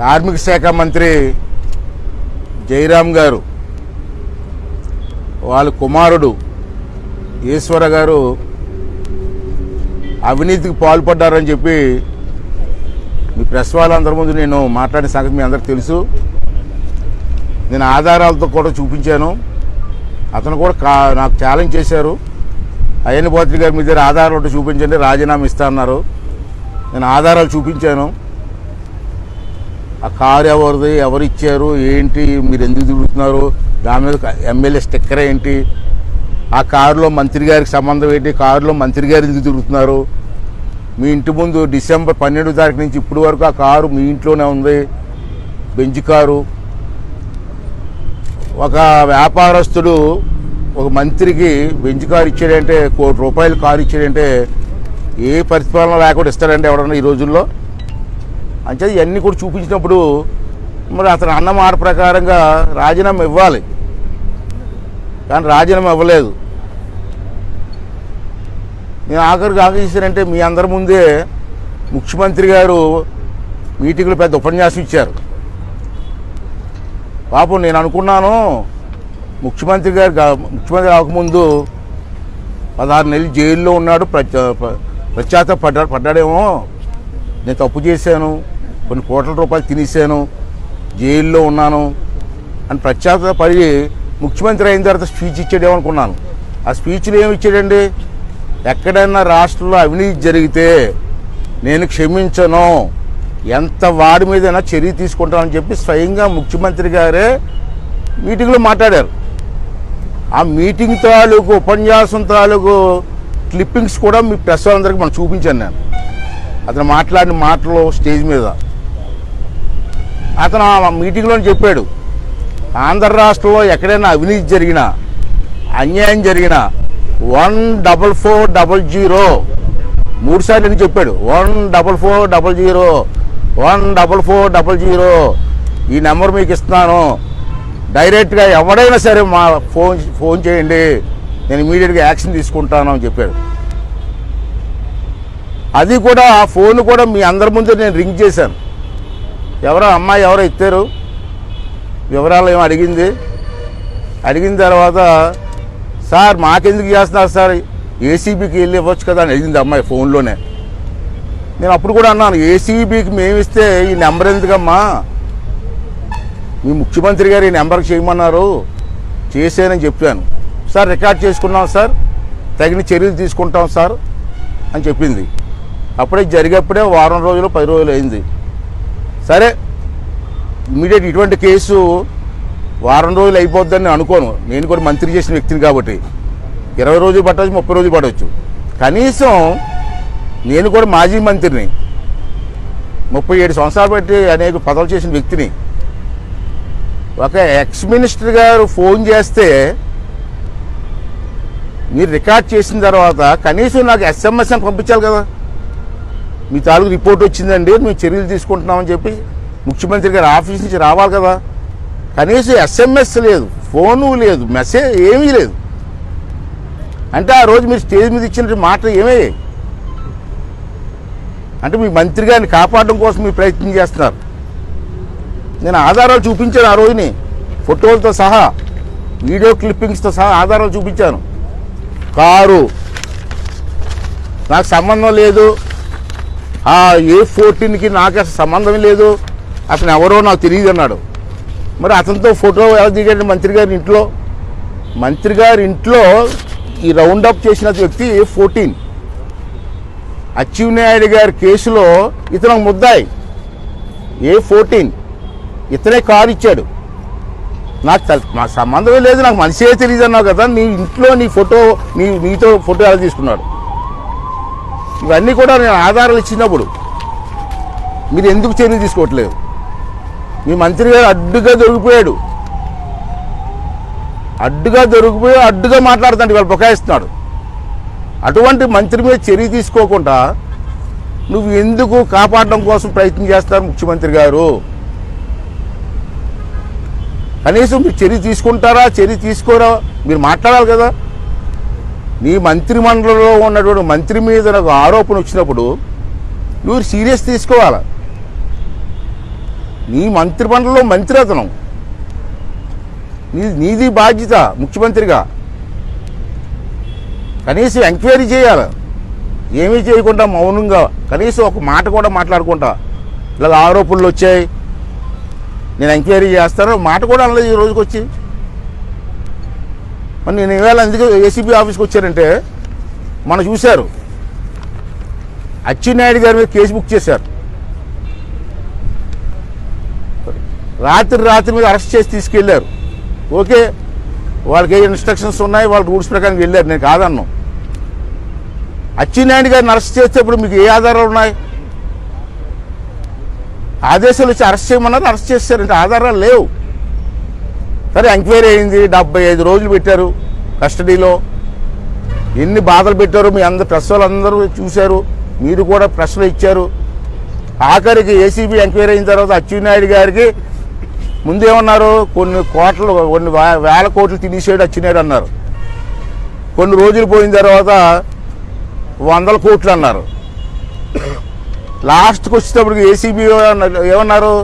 కార్మిక శాఖ మంత్రి జయరాం గారు వాళ్ళ కుమారుడు ఈశ్వర గారు అవినీతికి పాల్పడ్డారని చెప్పి మీ ప్రెస్ వాళ్ళందరి ముందు నేను మాట్లాడిన సంగతి మీ అందరికి తెలుసు. నేను ఆధారాలతో కూడా చూపించాను. అతను కూడా కా నాకు ఛాలెంజ్ చేశారు. అయ్యని పోత్రి గారి మీ దగ్గర ఆధారాలు ఉంటే చూపించండి రాజీనామా ఇస్తా అన్నారు. నేను ఆధారాలు చూపించాను. ఆ కారు ఎవరిది ఎవరు ఇచ్చారు ఏంటి మీరు ఎందుకు తిరుగుతున్నారు దాని మీద ఎమ్మెల్యే స్టిక్కర్ ఏంటి ఆ కారులో మంత్రి గారికి సంబంధం ఏంటి కారులో మంత్రి గారు ఎందుకు తిరుగుతున్నారు? మీ ఇంటి ముందు డిసెంబర్ పన్నెండు తారీఖు నుంచి ఇప్పటి వరకు ఆ కారు మీ ఇంట్లోనే ఉంది బెంచ్ కారు. ఒక వ్యాపారస్తుడు ఒక మంత్రికి బెంచ్ కారు ఇచ్చాడంటే కోటి రూపాయలు కారు ఇచ్చాడంటే ఏ ప్రతిఫలన లేకుండా ఇస్తాడంటే ఎవడన్నా ఈ రోజుల్లో? అంటే ఇవన్నీ కూడా చూపించినప్పుడు మరి అతను అన్న మాట ప్రకారంగా రాజీనామా ఇవ్వాలి. కానీ రాజీనామా ఇవ్వలేదు. నేను ఆఖరికి ఆలోచించానంటే మీ అందరి ముందే ముఖ్యమంత్రి గారు మీటింగ్లో పెద్ద ఉపన్యాసం ఇచ్చారు. పాపం నేను అనుకున్నాను ముఖ్యమంత్రి గారు ముఖ్యమంత్రి అవ్వకముందు పదహారు నెలలు జైల్లో ఉన్నాడు ప్రత్యా పడ్డా పడ్డాడేమో. నేను తప్పు చేశాను. కొన్ని కోట్ల రూపాయలు తినేసాను జైల్లో ఉన్నాను అని ప్రత్యాత పడి ముఖ్యమంత్రి అయిన తర్వాత స్పీచ్ ఇచ్చాడేమో అనుకున్నాను. ఆ స్పీచ్లో ఏమి ఇచ్చాడండి? ఎక్కడైనా రాష్ట్రంలో అవినీతి జరిగితే నేను క్షమించను. ఎంత వాడి మీదైనా చర్య తీసుకుంటానని చెప్పి స్వయంగా ముఖ్యమంత్రి గారే మీటింగ్లో మాట్లాడారు. ఆ మీటింగ్ తాలూకు ఉపన్యాసం తాలూకు క్లిప్పింగ్స్ కూడా మీ ప్రెస్ వాళ్ళందరికీ మనం చూపించాను నేను. అతను మాట్లాడిన మాటలు స్టేజ్ మీద అతను ఆ మీటింగ్లో చెప్పాడు. ఆంధ్ర రాష్ట్రంలో ఎక్కడైనా అవినీతి జరిగినా అన్యాయం జరిగినా one double four double zero మూడు సార్లు అని చెప్పాడు? One double four double zero one double four double zero ఈ నెంబర్ మీకు ఇస్తున్నాను. డైరెక్ట్గా ఎవడైనా సరే మా ఫోన్ ఫోన్ చేయండి నేను ఇమీడియట్గా యాక్షన్ తీసుకుంటాను అని చెప్పాడు. అది కూడా ఆ ఫోన్ కూడా మీ అందరి ముందు నేను రింగ్ చేశాను. ఎవరో అమ్మాయి ఎవరో ఇచ్చారు. వివరాలు ఏమో అడిగింది. అడిగిన తర్వాత సార్ మాకెందుకు చేస్తున్నారు సార్? ఏసీబీకి వెళ్ళి ఇవ్వచ్చు కదా అని అడిగింది అమ్మాయి ఫోన్లోనే. నేను అప్పుడు కూడా అన్నాను ఏసీబీకి మేము ఇస్తే ఈ నెంబర్ ఎందుకమ్మా? మీ ముఖ్యమంత్రి గారు ఈ నెంబర్కి చేయమన్నారు. చేశానని చెప్పాను. సార్ రికార్డ్ చేసుకున్నాం సార్. తగిన చర్యలు తీసుకుంటాం సార్ అని చెప్పింది. అప్పుడే జరిగేప్పుడే వారం రోజులు పది రోజులు అయింది. సరే ఇమీడియట్ ఇటువంటి కేసు వారం రోజులు అయిపోద్దని అనుకోను. నేను కూడా మంత్రి చేసిన వ్యక్తిని కాబట్టి. ఇరవై రోజులు పట్టవచ్చు ముప్పై రోజులు పడవచ్చు కనీసం నేను కూడా మాజీ మంత్రిని ముప్పై ఏడు సంవత్సరాలు బట్టి అనేక పదవులు చేసిన వ్యక్తిని ఒక ఎక్స్ మినిస్టర్ గారు ఫోన్ చేస్తే మీరు రికార్డ్ చేసిన తర్వాత కనీసం నాకు ఎస్ఎంఎస్ అని పంపించాలి కదా. మీ తాలూకు రిపోర్ట్ వచ్చిందండి మేము చర్యలు తీసుకుంటున్నామని చెప్పి ముఖ్యమంత్రి గారి ఆఫీస్ నుంచి రావాలి కదా. కనీసం ఎస్ఎంఎస్ లేదు ఫోను లేదు మెసేజ్ ఏమీ లేదు. అంటే ఆ రోజు మీరు స్టేజ్ మీద ఇచ్చిన మాటలు ఏమయ్యాయి అంటే మీ మంత్రి గారిని కాపాడడం కోసం మీరు ప్రయత్నం చేస్తున్నారు. నేను ఆధారాలు చూపించాను ఆ రోజుని ఫోటోలతో సహా వీడియో క్లిప్పింగ్స్తో సహా ఆధారాలు చూపించాను. కారు నాకు సంబంధం లేదు. ఆ ఏ ఫోర్టీన్కి నాకు అసలు సంబంధం లేదు. అతను ఎవరో నాకు తెలియదు అన్నాడు. మరి అతనితో ఫోటో ఎలా దిగాడు మంత్రి గారి ఇంట్లో? మంత్రి గారి ఇంట్లో ఈ రౌండ్ అప్ చేసిన వ్యక్తి ఫోర్టీన్ అచ్చెన్నాయుడు గారి కేసులో ఇతను ముద్దాయి. ఏ ఫోర్టీన్ ఇతనే కారు ఇచ్చాడు. నాకు మా సంబంధమే లేదు. నాకు మనిషే తెలియదు అన్నావు కదా. నీ ఇంట్లో నీ ఫోటో నీ నీతో ఫోటో ఎలా తీసుకున్నాడు? ఇవన్నీ కూడా నేను ఆధారాలు ఇచ్చినప్పుడు మీరు ఎందుకు చర్యలు తీసుకోవట్లేదు? మీ మంత్రి గారు అడ్డుగా దొరికిపోయాడు. అడ్డుగా దొరికిపోయి అడ్డుగా మాట్లాడుతాడు వాళ్ళు బొకాయిస్తున్నాడు. అటువంటి మంత్రి మీద చర్య తీసుకోకుండా నువ్వు ఎందుకు కాపాడడం కోసం ప్రయత్నం చేస్తారు ముఖ్యమంత్రి గారు? కనీసం మీరు చర్య తీసుకుంటారా? చర్య తీసుకోరా? మీరు మాట్లాడాలి కదా. నీ మంత్రిమండలిలో ఉన్నటువంటి మంత్రి మీద నాకు ఆరోపణ వచ్చినప్పుడు నువ్వు సీరియస్ తీసుకోవాలి? నీ మంత్రిమండలిలో మంత్రి అతను. నీ నీది బాధ్యత ముఖ్యమంత్రిగా. కనీసం ఎంక్వైరీ చేయాలి? ఏమీ చేయకుండా మౌనంగా కనీసం ఒక మాట కూడా మాట్లాడుకుంటా. ఇలా ఆరోపణలు వచ్చాయి. నేను ఎంక్వైరీ చేస్తాను. మాట కూడా అనలేదు ఈ రోజుకి వచ్చి మరి నేను ఇవాళ ఎందుకు ఏసీబీ ఆఫీస్కి వచ్చారంటే మనం చూశారు. అచ్చెన్నాయుడు గారి మీద కేసు బుక్ చేశారు. రాత్రి రాత్రి మీద అరెస్ట్ చేసి తీసుకెళ్ళారు ఓకే వాళ్ళకి ఏ ఇన్స్ట్రక్షన్స్ ఉన్నాయి వాళ్ళ రూల్స్ ప్రకారం వెళ్ళారు నేను కాదన్నాను అచ్చెన్నాయుడు గారిని అరెస్ట్ చేస్తే ఇప్పుడు మీకు ఏ ఆధారాలు ఉన్నాయి? ఆదేశాలు వచ్చి అరెస్ట్ చేయమన్నారు అరెస్ట్ చేస్తారు అంటే ఆధారాలు లేవు. సరే ఎంక్వైరీ అయింది. డెబ్బై ఐదు రోజులు పెట్టారు కస్టడీలో. ఎన్ని బాధలు పెట్టారు మీ అందరు ప్రెస్ వాళ్ళందరూ చూశారు. మీరు కూడా ప్రశ్నలు ఇచ్చారు. ఆఖరికి ఏసీబీ ఎంక్వైరీ అయిన తర్వాత అచ్చెన్నాయుడు గారికి ముందేమన్నారు? కొన్ని కోట్లు కొన్ని వేల కోట్లు తినేసాడు అచ్చెన్నాయుడు అన్నారు. కొన్ని రోజులు పోయిన తర్వాత వందల కోట్లు అన్నారు. లాస్ట్కి వచ్చేటప్పటికి ఏసీబీ ఏమన్నారు?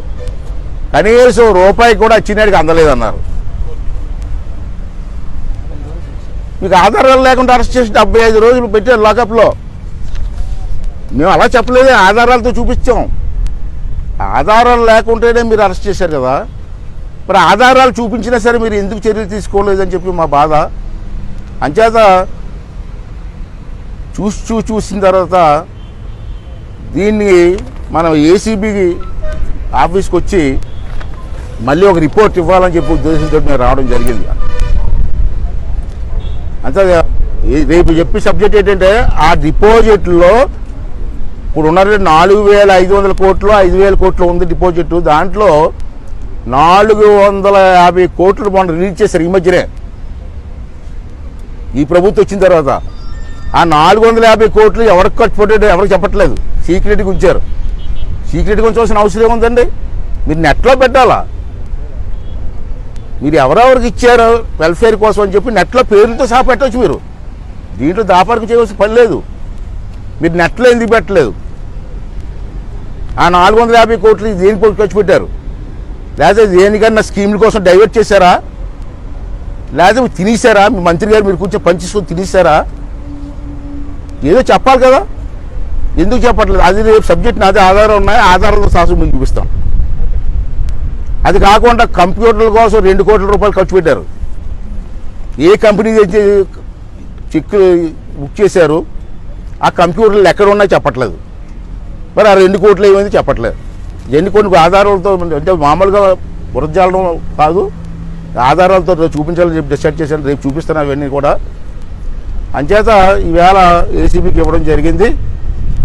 కనీసం రూపాయి కూడా అచ్చెన్నాయుడికి అందలేదన్నారు. మీకు ఆధారాలు లేకుండా అరెస్ట్ చేసి డెబ్బై ఐదు రోజులు పెట్టారు లాకప్లో మేము అలా చెప్పలేదు ఆధారాలతో చూపించాం. ఆధారాలు లేకుంటేనే మీరు అరెస్ట్ చేశారు కదా. మరి ఆధారాలు చూపించినా సరే మీరు ఎందుకు చర్యలు తీసుకోలేదని చెప్పి మా బాధ. అంచేత చూసి చూసి చూసిన తర్వాత దీన్ని మనం ఏసీబీ ఆఫీస్కి వచ్చి మళ్ళీ ఒక రిపోర్ట్ ఇవ్వాలని చెప్పి ఉద్దేశంతో మేము రావడం జరిగింది. అంతే రేపు చెప్పే సబ్జెక్ట్ ఏంటంటే ఆ డిపాజిట్లో ఇప్పుడు ఉన్న నాలుగు వేల ఐదు వందల కోట్లు ఐదు వేల కోట్లు ఉంది డిపాజిట్ దాంట్లో నాలుగు వందల యాభై కోట్లు మొన్న రిలీజ్ చేశారు ఈ మధ్యనే. ఈ ప్రభుత్వం వచ్చిన తర్వాత. ఆ నాలుగు వందల యాభై కోట్లు ఎవరికి ఖర్చు ఎవరికి చెప్పట్లేదు. సీక్రెట్గా ఉంచారు. సీక్రెట్గా ఉంచవలసిన అవసరం ఏముందండి? మీరు నెట్లో పెట్టాలా? మీరు ఎవరెవరికి ఇచ్చారో వెల్ఫేర్ కోసం అని చెప్పి నెట్లో పేరుతో సహా పెట్టవచ్చు మీరు. దీంట్లో దాపరికి చేయవలసిన పని లేదు. మీరు నెట్లో ఎందుకు పెట్టలేదు? ఆ నాలుగు వందల యాభై కోట్లు దేని కోసం ఖర్చు పెట్టారు? లేకపోతే దేనికన్నా స్కీముల కోసం డైవర్ట్ చేశారా? లేకపోతే తినేసారా మీ మంత్రి గారు మీరు కూర్చొని పనిచేసుకొని తినేసారా ఏదో చెప్పాలి కదా. ఎందుకు చెప్పట్లేదు? అది రేపు సబ్జెక్ట్ నాదే ఆధారం ఉన్నాయి ఆధారంతో సాసు మీకు చూపిస్తాం. అది కాకుండా కంప్యూటర్ల కోసం రెండు కోట్ల రూపాయలు ఖర్చు పెట్టారు. ఏ కంపెనీ చెక్ బుక్ చేశారు ఆ కంప్యూటర్లు ఎక్కడ ఉన్నాయో చెప్పట్లేదు. మరి ఆ రెండు కోట్లు ఏమైంది చెప్పట్లేదు. ఎన్ని కొన్ని ఆధారాలతో అంటే మామూలుగా బురజాలడం కాదు ఆధారాలతో రేపు చూపించాలని చెప్పి డిసైడ్ చేశాను రేపు చూపిస్తాను అవన్నీ కూడా. అంచేత ఈవేళ ఏసీబీకి ఇవ్వడం జరిగింది.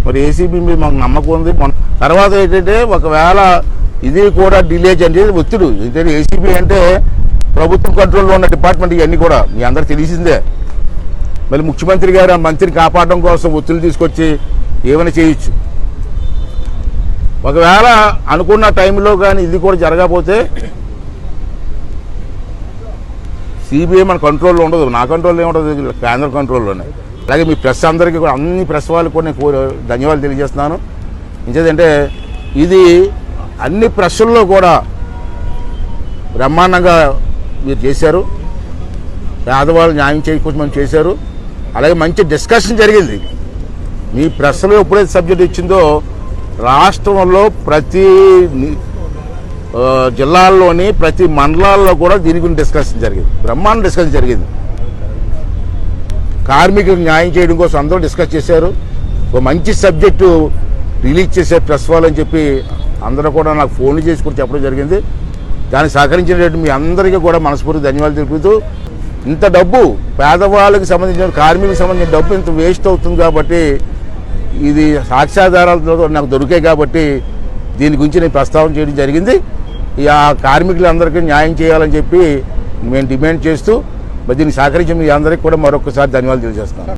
మరి ఏసీబీ మీద మాకు నమ్మకం ఉంది. తర్వాత ఏంటంటే ఒకవేళ ఇది కూడా డిలే అనేది ఒత్తిడు. ఏంటంటే ఏసీబీ అంటే ప్రభుత్వం కంట్రోల్లో ఉన్న డిపార్ట్మెంట్ ఇవన్నీ కూడా. మీ అందరికి తెలిసిందే. మళ్ళీ ముఖ్యమంత్రి గారు ఆ మంత్రిని కాపాడడం కోసం ఒత్తిడి తీసుకొచ్చి ఏమైనా చేయొచ్చు. ఒకవేళ అనుకున్న టైంలో కానీ ఇది కూడా జరగకపోతే సిబిఐ మన కంట్రోల్లో ఉండదు. నా కంట్రోల్లో ఏముండదు? కేంద్ర కంట్రోల్లోనే అలాగే మీ ప్రెస్ అందరికీ కూడా అన్ని ప్రెస్ వాళ్ళకి కూడా నేను ధన్యవాదాలు తెలియజేస్తున్నాను. ఇంకేదంటే ఇది అన్ని ప్రశ్నల్లో కూడా బ్రహ్మాండంగా మీరు చేశారు. పేదవాళ్ళు న్యాయం చేయకుండా చేశారు. అలాగే మంచి డిస్కషన్ జరిగింది. మీ ప్రశ్నలో ఎప్పుడైతే సబ్జెక్ట్ ఇచ్చిందో రాష్ట్రంలో ప్రతి జిల్లాల్లోని ప్రతి మండలాల్లో కూడా దీని గురించి డిస్కషన్ జరిగింది. బ్రహ్మాండ డిస్కషన్ జరిగింది. కార్మికులకు న్యాయం చేయడం కోసం అందరూ డిస్కస్ చేశారు. ఒక మంచి సబ్జెక్టు రిలీజ్ చేసే ప్రెస్ వాళ్ళని చెప్పి అందరూ కూడా నాకు ఫోన్లు చేసి కూడా చెప్పడం జరిగింది. దానికి సహకరించినటువంటి మీ అందరికీ కూడా మనస్ఫూర్తి ధన్యవాదాలు తెలుపుతూ ఇంత డబ్బు పేదవాళ్ళకి సంబంధించిన కార్మికులకు సంబంధించిన డబ్బు ఇంత వేస్ట్ అవుతుంది కాబట్టి ఇది సాక్ష్యాధారాలతో నాకు దొరికాయి కాబట్టి దీని గురించి నేను ప్రస్తావన చేయడం జరిగింది. ఈ ఆ కార్మికులందరికీ న్యాయం చేయాలని చెప్పి మేము డిమాండ్ చేస్తూ మరి దీన్ని సహకరించిన మీ అందరికీ కూడా మరొకసారి ధన్యవాదాలు తెలియజేస్తున్నాను.